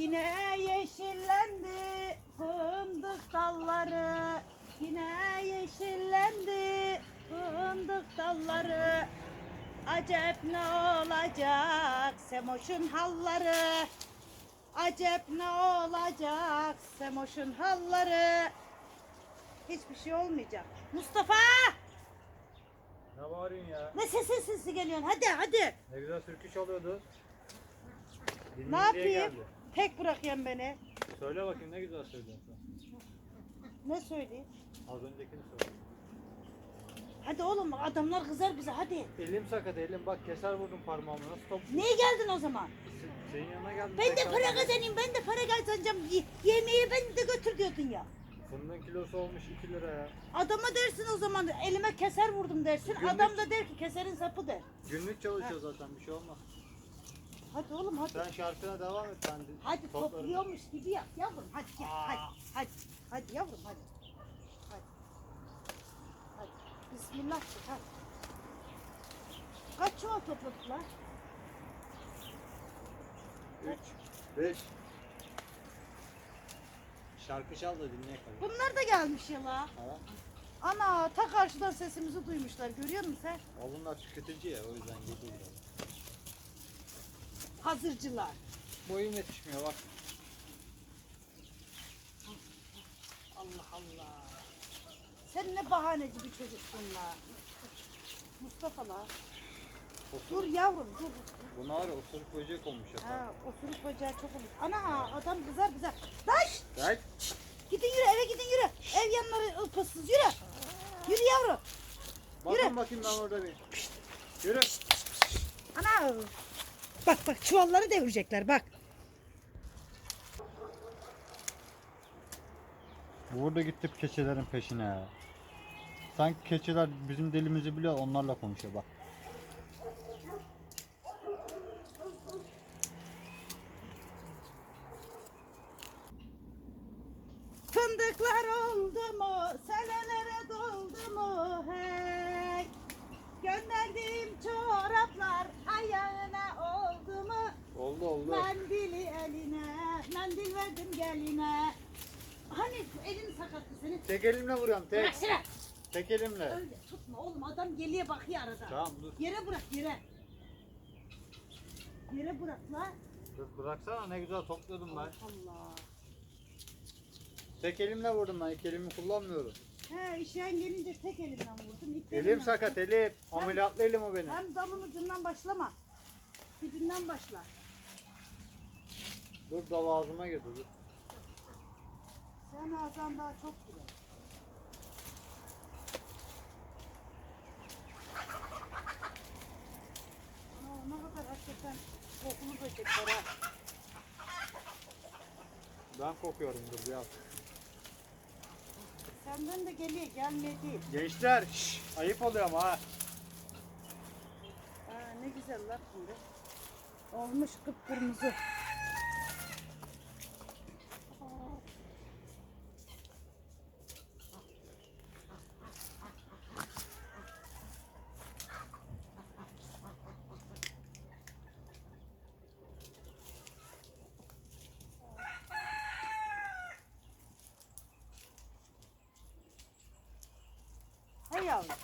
Yine yeşillendi fındık dalları. Yine yeşillendi fındık dalları. Acep ne olacak Semoş'un halları. Acep ne olacak Semoş'un halları. Hiçbir şey olmayacak. Mustafa! Ne bağırıyorsun ya? Ne sesi sesi geliyorsun? Hadi hadi. Ne güzel türkü çalıyordu. Ne yapayım? geldi. Tek bırakıyorsun beni. Söyle bakayım ne güzel söylüyorsun sen. Ne söyleyeyim? Az öncekini söyle. Hadi oğlum adamlar kızar bize hadi. Elim sakat elim bak keser vurdum parmağımı nasıl top. Niye geldin o zaman? Se- Senin yanına geldim. Ben de tekrar para geldim. kazanayım, ben de para kazanacağım. Ye- yemeği ben de götür diyordun ya. Fındığın kilosu olmuş 2 lira ya. Adama dersin o zaman elime keser vurdum dersin. Günlük- Adam da der ki keserin sapı der. Günlük çalışıyor zaten bir şey olmaz. Hadi oğlum hadi. Sen şarkına devam et ben de Hadi toplarım. topluyormuş gibi yap yavrum. Hadi gel hadi. Hadi. Hadi yavrum hadi. Hadi. Hadi. Bismillah de, hadi. Kaç çuval topladılar? 3, 5. Şarkı çal da dinleyek hadi. Bunlar da gelmiş ya la. Ha? Ana ta karşıdan sesimizi duymuşlar. Görüyor musun sen? O bunlar tüketici ya o yüzden geliyor. Hazırcılar. Boyum yetişmiyor bak. Allah Allah. Sen ne bahaneci bir çocuksun la. Mustafa la. Dur yavrum dur. Buna var ya osuruk böcek olmuş ya. Ha, osuruk bacağı çok olur. Ana adam kızar bize. Taş! Gel. Gidin yürü eve gidin yürü. Ev yanları ılpasız yürü. Yürü yavrum. Bakın Yürü. bakayım ben orada bir. Yürü. Ana. Bak bak çuvalları devirecekler bak. Burada gittik keçilerin peşine. Sanki keçiler bizim dilimizi biliyor onlarla konuşuyor bak. Elimle vuruyorum tek. Bırak. Tek elimle. Öyle tutma oğlum adam geliyor bakıyor arada. Tamam dur. Yere bırak yere. Yere bırak la. Dur bıraksana ne güzel topluyordum ben. Allah. Tek elimle vurdum ben. İki elimi kullanmıyorum. He işen gelince tek elimden vurdum. ilk Elim elimden. sakat elim. Ameliyatlı elim o benim. Hem dalın ucundan başlama. Dibinden başla. Dur dal ağzıma girdi dur. Sen ağzından daha çok girer. Aa, ne kadar hakikaten kokulu böcekler ha. Ben kokuyorum dur biraz. Senden de geliyor gelmedi. Gençler şş, ayıp oluyor ama ha. Aa, ne güzel lan şimdi. Olmuş kıpkırmızı. Yavrum.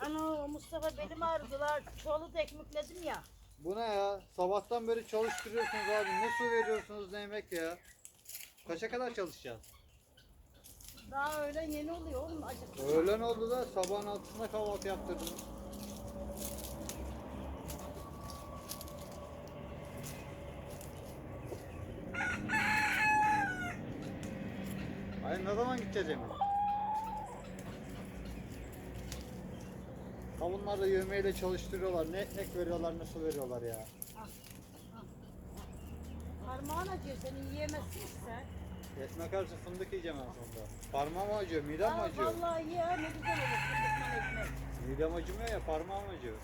Ana Mustafa belim ağrıdılar. Çuvalı da ekmekledim ya. Bu ne ya? Sabahtan beri çalıştırıyorsunuz abi. Ne su veriyorsunuz ne yemek ya? Kaça kadar çalışacağız? Daha öğlen yeni oluyor oğlum acıktım. Öğlen oldu da sabahın altısında kahvaltı yaptırdınız. Hayır ne zaman gideceğiz? Kavunlar da yövmeyle çalıştırıyorlar. Ne ekmek veriyorlar su veriyorlar ya. Parmağın acıyor senin yiyemezsin ki sen. Ekmek arası fındık yiyeceğim en sonunda. Parmağım acıyor, midem Aa, acıyor. Vallahi ya ne güzel olur fındıktan ekmek. Midem acımıyor ya parmağım acıyor.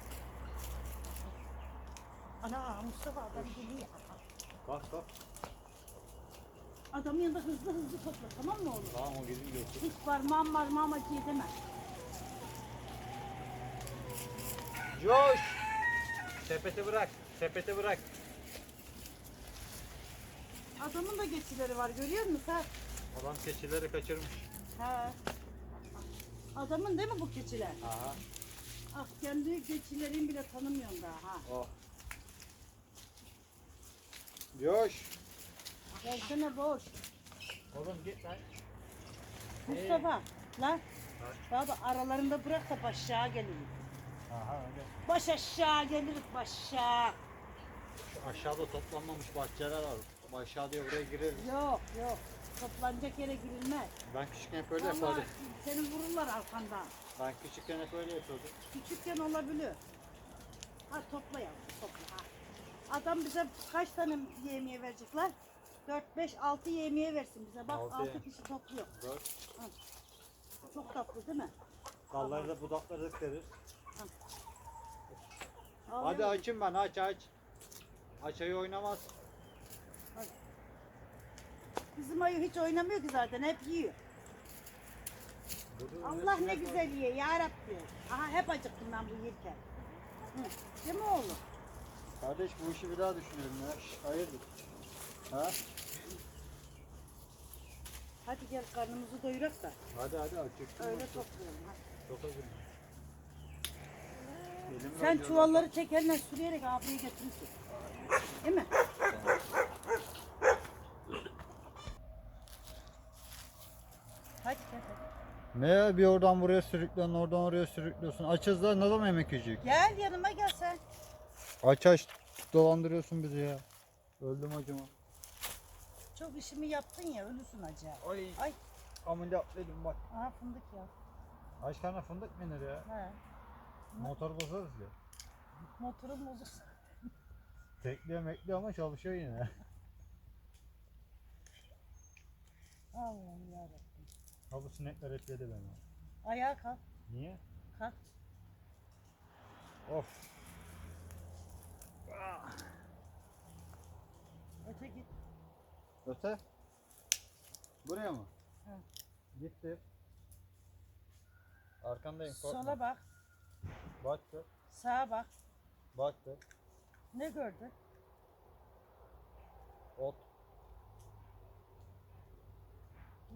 Ana Mustafa adam geliyor. Kalk kalk. Adamın yanında hızlı hızlı topla tamam mı oğlum? Tamam o otur. Hiç parmağım parmağım acıyor deme. Coş! Sepeti bırak, sepeti bırak. Adamın da geçileri var görüyor musun sen? Adam keçileri kaçırmış. Ha. Adamın değil mi bu keçiler? Aha. Ah kendi keçilerini bile tanımıyorum daha ha. Oh. Yoş. Gelsene boş. Oğlum git lan. Mustafa lan. Baba aralarında bırak da aşağı geliriz. Aha öyle. Baş aşağı geliriz başa. Şu aşağıda toplanmamış bahçeler var. Aşağıya buraya gireriz. Yok yok. Toplanacak yere girilmez. Ben küçükken hep öyle Vallahi yapardım. seni vururlar arkandan. Ben küçükken hep öyle yapıyordum. Küçükken olabilir. Ha topla yavrum topla ha. Adam bize kaç tane yemeğe verecek lan? 4, 5, 6 yemeğe versin bize. Bak Altı 6 ye- kişi topluyor. Dört. Çok tatlı değil mi? Dalları da budakları deriz. Al Hadi açın ben aç aç. Aç ayı oynamaz. Bizim ayı hiç oynamıyor ki zaten hep yiyor. Dur, Allah ne güzel yiyor ya Rabbi. Aha hep acıktım ben bu yerken. Hı. Değil mi oğlum? Kardeş bu işi bir daha düşünelim ya. Şş, hayırdır? Ha? Hadi gel karnımızı doyurak da Hadi hadi acıktım. öyle toplayalım. ha. Çok acım. Sen çuvalları tekerle sürüyerek abiye götürürsün. Değil mi? Hadi gel hadi. Ne ya bir oradan buraya sürüklüyorsun, oradan oraya sürüklüyorsun. Açız da ne zaman yemek yiyecek? Gel yanıma gel sen. Aç aç dolandırıyorsun bizi ya. Öldüm acıma. Çok işimi yaptın ya ölüsün acaba. Ay. Ay. Ameliyatlıydım bak. Aha fındık ya. Kaç tane fındık mı ya? He. Motor bozarız ya. Motorum bozuk. Tekliyor mekliyor ama çalışıyor yine. Allah'ım yarabbim. Ha bu sinekler hep yedi beni. Ayağa kalk. Niye? Kalk. Of. Öte git. Öte. Buraya mı? Hı. Gitti. Arkandayım korkma. Sola bak. Baktı. Sağa bak. Baktı. Ne gördün? Ot.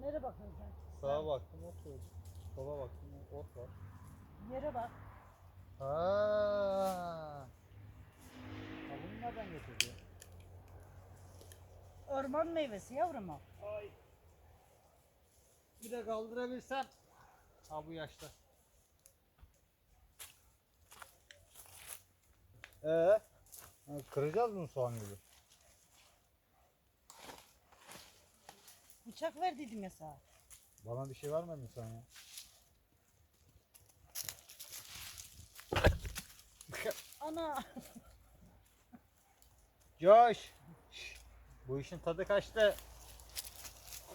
Nereye bakıyorsun sen? Sağa baktım ot gördüm. Sola baktım ot var. Yere bak. Ha bunu nereden getirdi? Orman meyvesi yavrum o. Ay. Bir de kaldırabilsem. Ha bu yaşta. Ee? Kıracağız mı soğan gibi? Bıçak ver dedim ya sana. Bana bir şey vermedin sen ya. Ana. Coş. Bu işin tadı kaçtı.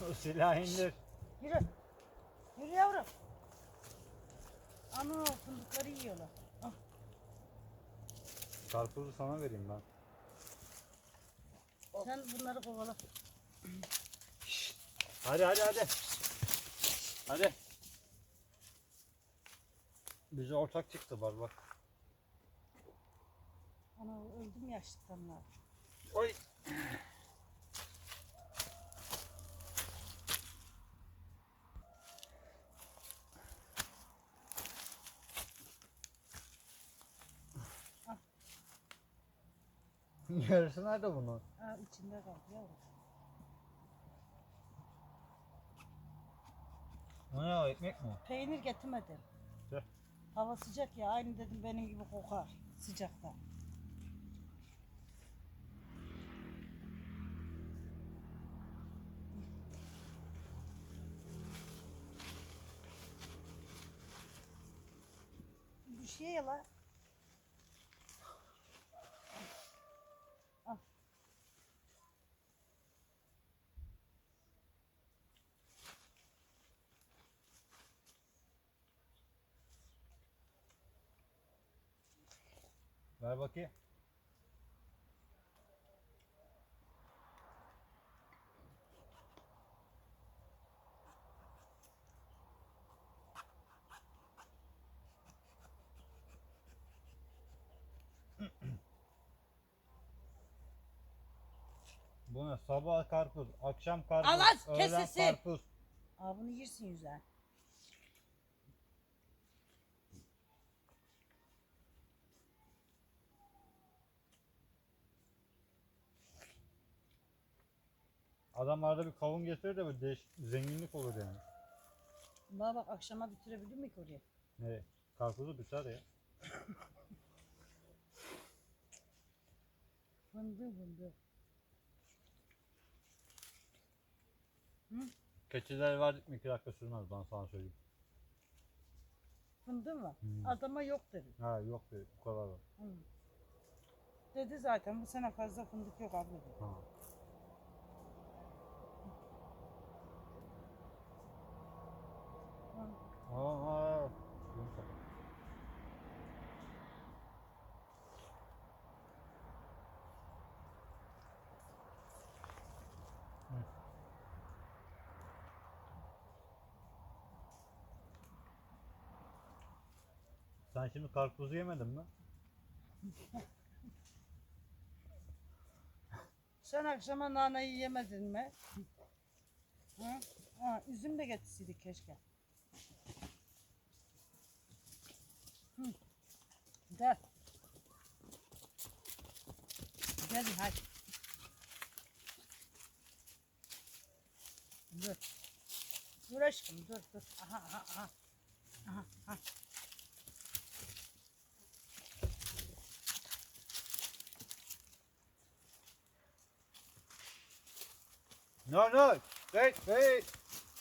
O silahı indir. Yürü. Yürü yavrum. Ana fındıkları yiyorlar. Karpuzu sana vereyim ben. Sen bunları kovala. Hadi hadi hadi. Hadi. Bize ortak çıktı var bak. Ana öldüm yaşlıktan lan. Oy. Yarısı nerede bunun? Ha içinde kaldı yavrum. Bu ne o ekmek mi? Peynir getirmedim. Tüh. Hava sıcak ya aynı dedim benim gibi kokar sıcakta. Bir şey ya la. Ver bakayım. Bu ne? Sabah karpuz, akşam karpuz, Allah öğlen kesesi. karpuz. Aa bunu yersin yüze. Adam arada bir kavun getirir de böyle zenginlik olur yani. Bana bak akşama bitirebilir miyik oraya? Ne? Karpuzu biter ya. Fındık fındık. Keçiler verdik mi iki dakika sürmez ben sana söyleyeyim. Fındık mı? Hmm. Adama yok dedi. Ha yok be bu kadar var. Hı. Dedi zaten bu sene fazla fındık yok abla dedi. Ha. Hı. Sen şimdi karpuzu yemedin mi? Sen akşama naneyi yemedin mi? Hı? Ha, üzüm de getirseydik keşke. Hı. Gel. Gel hadi. Dur. Dur aşkım dur dur. Aha aha aha. Aha, aha. No, no. Wait, wait.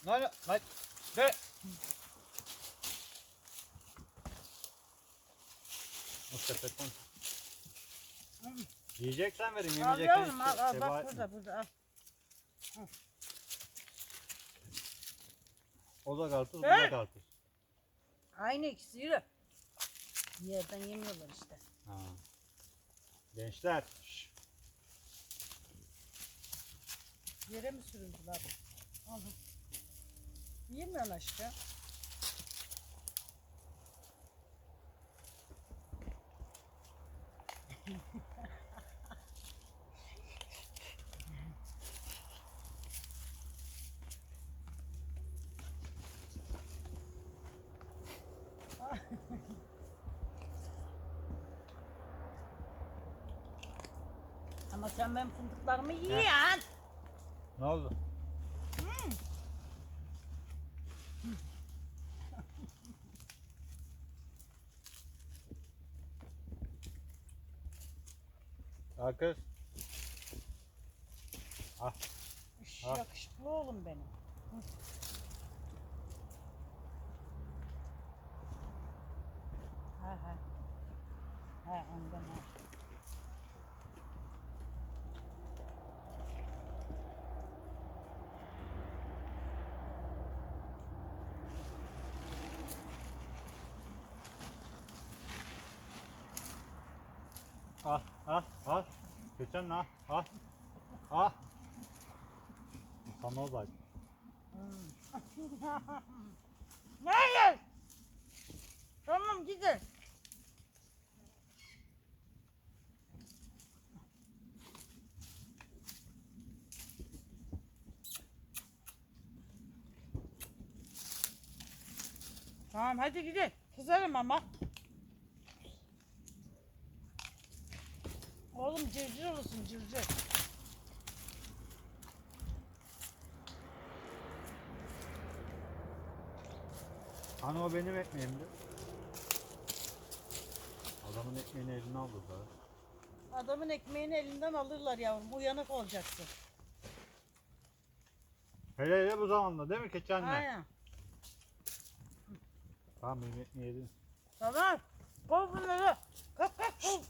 No, no. Wait. Wait. Hı. Yiyeceksen Al yemeyeceksen yavrum al, al işte. bak burada burada al. O da karpuz, bu da karpuz. Aynı ikisi yürü. Yerden yemiyorlar işte. Ha. Gençler. şş, Yere mi sürüldüler? Aha. Yemiyorsun aşkım. Ama sen benim fındıklarımı yiyen. Ne oldu? Al kız. Üş, Ha. Yakışıklı oğlum benim. Hı. Ha ha. Ha ondan. Al, al, al. Geçen ne? Al. Al. Sana bak. Hayır. Tamam gidin. Tamam hadi gidin. Kızarım ama. Oğlum cırcır olursun cırcır. Hani o benim ekmeğimdi. Adamın ekmeğini eline aldı da. Adamın ekmeğini elinden alırlar yavrum. Uyanık olacaksın. Hele hele bu zamanda değil mi keçi anne? Aynen. Tamam benim ekmeği yedin. Tamam. Kov bunları. Kalk kalk kov.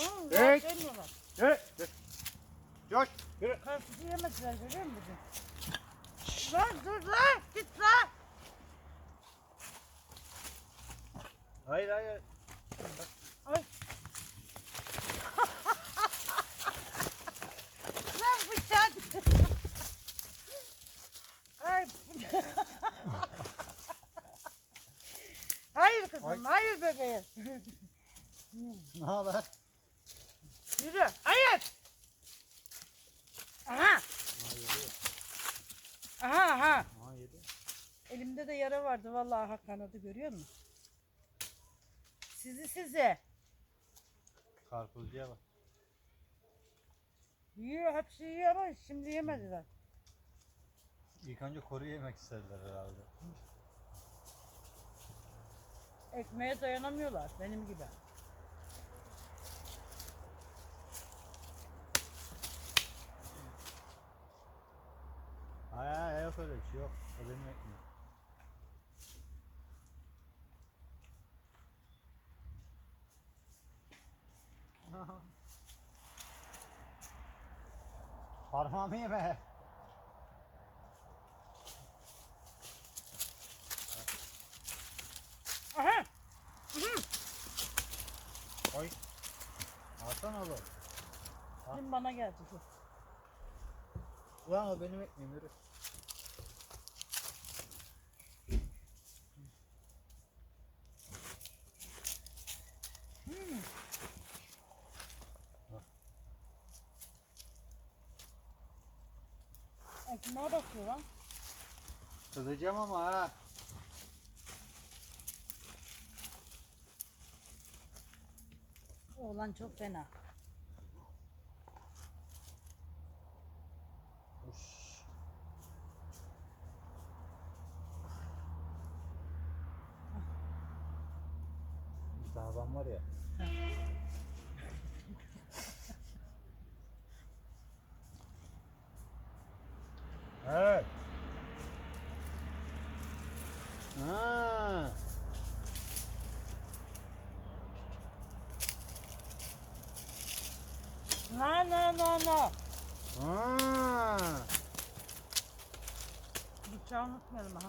Anam Evet. rahat vermiyorlar. Yürü. yürü. Coş. Yürü. Karpuzu yemediler görüyor musun? Lan dur lan git lan. Hayır hayır. Ay. lan bıçak. Ay. hayır bebeğim. Ne haber? Yürü, hayır. Aha! Aha aha! Ha yedi. Elimde de yara vardı vallahi aha kanadı görüyor musun? Sizi size. Karpuzcuya bak. Yiyor hepsi yiyor ama şimdi yemediler. İlk önce koru yemek istediler herhalde. Ekmeğe dayanamıyorlar benim gibi. Hayır hayır yok öyle bir şey yok. O benim ekmeğim. Parmağımı yeme. Aha! Oy. Alsana oğlum. Ha. Şimdi bana geldi bu. Ulan o benim ekmeğim yürü. Ekmeğe bakıyor lan. Kızacağım ama ha. Oğlan çok fena. Uş. Bir tane adam var ya. evet. Ha. No no. Ha. Bıçağı unutmayalım ha.